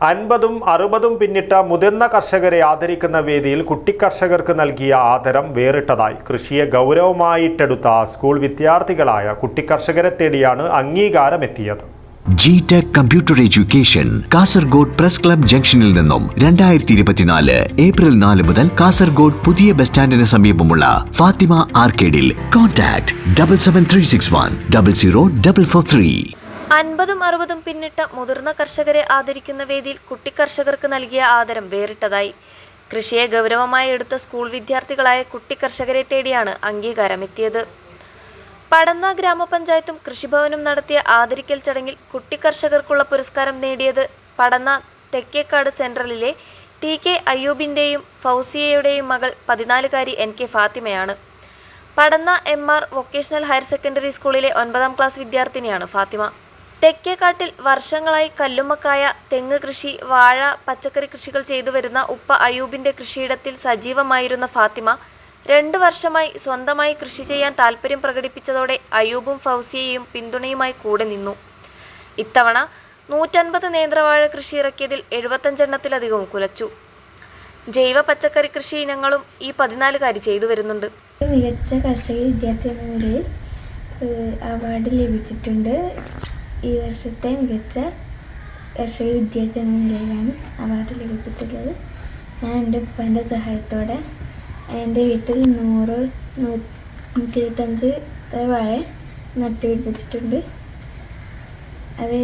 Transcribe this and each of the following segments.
അൻപതും അറുപതും പിന്നിട്ട മുതിർന്ന കർഷകരെ ആദരിക്കുന്ന വേദിയിൽ കുട്ടിക്കർഷകർക്ക് നൽകിയ ആദരം വേറിട്ടതായി. കൃഷിയെ ഗൗരവമായിട്ടെടുത്ത സ്കൂൾ വിദ്യാർത്ഥികളായ കുട്ടിക്കർഷകരെ തേടിയാണ് അംഗീകാരമെത്തിയത്. G Tech computer education Kasaragod press club ജംഗ്ഷനിൽ നിന്നും രണ്ടായിരത്തി ഇരുപത്തിനാല് ഏപ്രിൽ നാല് മുതൽ കാസർഗോഡ് പുതിയ ബസ് സ്റ്റാൻഡിന് സമീപമുള്ള Fathima ആർക്കേഡിൽ. Contact double seven three six one double zero double four three അൻപതും അറുപതും പിന്നിട്ട മുതിർന്ന കർഷകരെ ആദരിക്കുന്ന വേദിയിൽ കുട്ടിക്കർഷകർക്ക് നൽകിയ ആദരം വേറിട്ടതായി. കൃഷിയെ ഗൗരവമായി എടുത്ത സ്കൂൾ വിദ്യാർത്ഥികളായ കുട്ടിക്കർഷകരെ തേടിയാണ് അംഗീകാരം എത്തിയത് പടന്ന ഗ്രാമപഞ്ചായത്തും കൃഷിഭവനും നടത്തിയ ആദരിക്കൽ ചടങ്ങിൽ കുട്ടിക്കർഷകർക്കുള്ള പുരസ്കാരം നേടിയത് പടന്ന തെക്കേക്കാട് സെൻട്രലിലെ ടി കെ അയ്യൂബിന്റെയും ഫൗസിയയുടെയും മകൾ പതിനാലുകാരി N K ഫാത്തിമയാണ്. Padanna M R vocational higher secondary സ്കൂളിലെ ഒൻപതാം ക്ലാസ് വിദ്യാർത്ഥിനിയാണ് ഫാത്തിമ. തെക്കേക്കാട്ടിൽ വർഷങ്ങളായി കല്ലുമ്മക്കായ തെങ്ങ് കൃഷി വാഴ പച്ചക്കറി കൃഷികൾ ചെയ്തു വരുന്ന ഉപ്പ അയൂബിന്റെ കൃഷിയിടത്തിൽ സജീവമായിരുന്ന ഫാത്തിമ രണ്ടു വർഷമായി സ്വന്തമായി കൃഷി ചെയ്യാൻ താല്പര്യം പ്രകടിപ്പിച്ചതോടെ അയൂബും ഫൗസിയയും പിന്തുണയുമായി കൂടെ നിന്നു. ഇത്തവണ നൂറ്റൻപത് നേന്ത്രവാഴ കൃഷി ഇറക്കിയതിൽ എഴുപത്തഞ്ചെണ്ണത്തിലധികവും കുലച്ചു. ജൈവ പച്ചക്കറി കൃഷി ഇനങ്ങളും ഈ പതിനാലുകാരി ചെയ്തു വരുന്നുണ്ട്. മികച്ച കർഷക വിദ്യാർത്ഥി അവാർഡ് ലഭിച്ചിട്ടുണ്ട്. ഈ വർഷത്തെ മികച്ച കർഷക വിദ്യാർത്ഥി എന്ന നിലയിലാണ് അവാർഡ് ലഭിച്ചിട്ടുള്ളത്. ഞാൻ എന്റെ ഉപ്പന്റെ സഹായത്തോടെ എന്റെ വീട്ടിൽ നൂറ് നൂറ്റി ഇരുപത്തഞ്ച് വാഴ നട്ടുപിടിപ്പിച്ചിട്ടുണ്ട്. അത്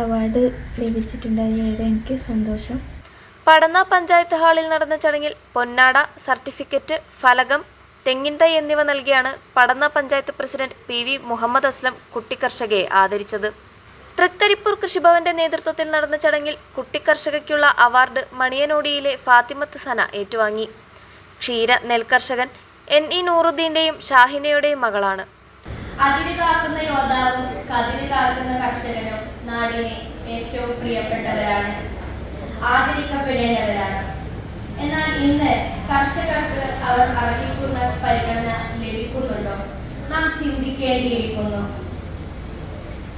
അവാർഡ് ലഭിച്ചിട്ടുണ്ട് അതിലേറെ എനിക്ക് സന്തോഷം. പടന്ന പഞ്ചായത്ത് ഹാളിൽ നടന്ന ചടങ്ങിൽ പൊന്നാട സർട്ടിഫിക്കറ്റ് ഫലകം തെങ്ങിൻ തൈ എന്നിവ നൽകിയാണ് Padanna panchayat president P V Muhammad Aslam കുട്ടിക്കർഷകയെ ആദരിച്ചത്. തൃക്കരിപ്പൂർ കൃഷിഭവന്റെ നേതൃത്വത്തിൽ നടന്ന ചടങ്ങിൽ കുട്ടിക്കർഷകയ്ക്കുള്ള അവാർഡ് മണിയനോടിയിലെ ഫാത്തിമത്ത് സന ഏറ്റുവാങ്ങി. ക്ഷീര നെൽകർഷകൻ എൻ ഇ നൂറുദ്ദീന്റെയും ഷാഹിനയുടെയും മകളാണ്. കാക്കുന്ന യോദ്ധാവും കാക്കുന്ന കർഷകനും നാടിനെ ഏറ്റവും പ്രിയപ്പെട്ടവരാണ്. ആദരിക്കപ്പെടേണ്ടവരാണ്. ഇന്ന് കർഷകർക്ക് അവർ അർഹിക്കുന്ന പരിഗണന ലഭിക്കുന്നുണ്ടോ? നാം ചിന്തിക്കേണ്ടിയിരിക്കുന്നു.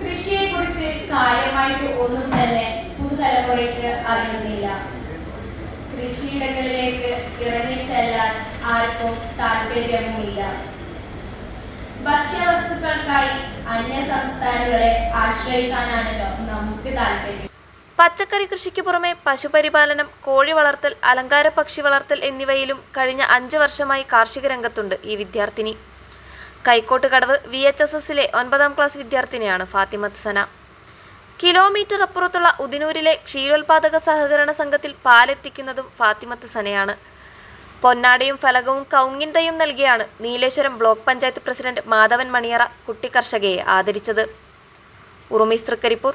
കൃഷിയെ കുറിച്ച് കാര്യമായിട്ട് ഒന്നും തന്നെ പുതുതലമുറയ്ക്ക് അറിയുന്നില്ല. കൃഷിയിടങ്ങളിലേക്ക് ഇറങ്ങിച്ചെല്ലാൻ ആർക്കും താല്പര്യവുമില്ല. ഭക്ഷ്യവസ്തുക്കൾക്കായി അന്യ സംസ്ഥാനങ്ങളെ ആശ്രയിക്കാനാണല്ലോ നമുക്ക് താല്പര്യം. പച്ചക്കറി കൃഷിക്ക് പുറമെ പശുപരിപാലനം കോഴി വളർത്തൽ അലങ്കാര പക്ഷി വളർത്തൽ എന്നിവയിലും കഴിഞ്ഞ അഞ്ച് വർഷമായി കാർഷിക രംഗത്തുണ്ട് ഈ വിദ്യാർത്ഥിനി. കൈക്കോട്ട് കടവ് വി എച്ച് എസ് എസിലെ ഒൻപതാം ക്ലാസ് വിദ്യാർത്ഥിനിയാണ് ഫാത്തിമത്ത് സന കിലോമീറ്റർ അപ്പുറത്തുള്ള ഉദിനൂരിലെ ക്ഷീരോത്പാദക സഹകരണ സംഘത്തിൽ പാലെത്തിക്കുന്നതും ഫാത്തിമത്ത് സനയാണ് പൊന്നാടയും ഫലകവും കൗങ്ങിന്തയും നൽകിയാണ് നീലേശ്വരം ബ്ലോക്ക് പഞ്ചായത്ത് പ്രസിഡന്റ് മാധവൻ മണിയറ കുട്ടിക്കർഷകയെ ആദരിച്ചത്. Urumees Thrikaripur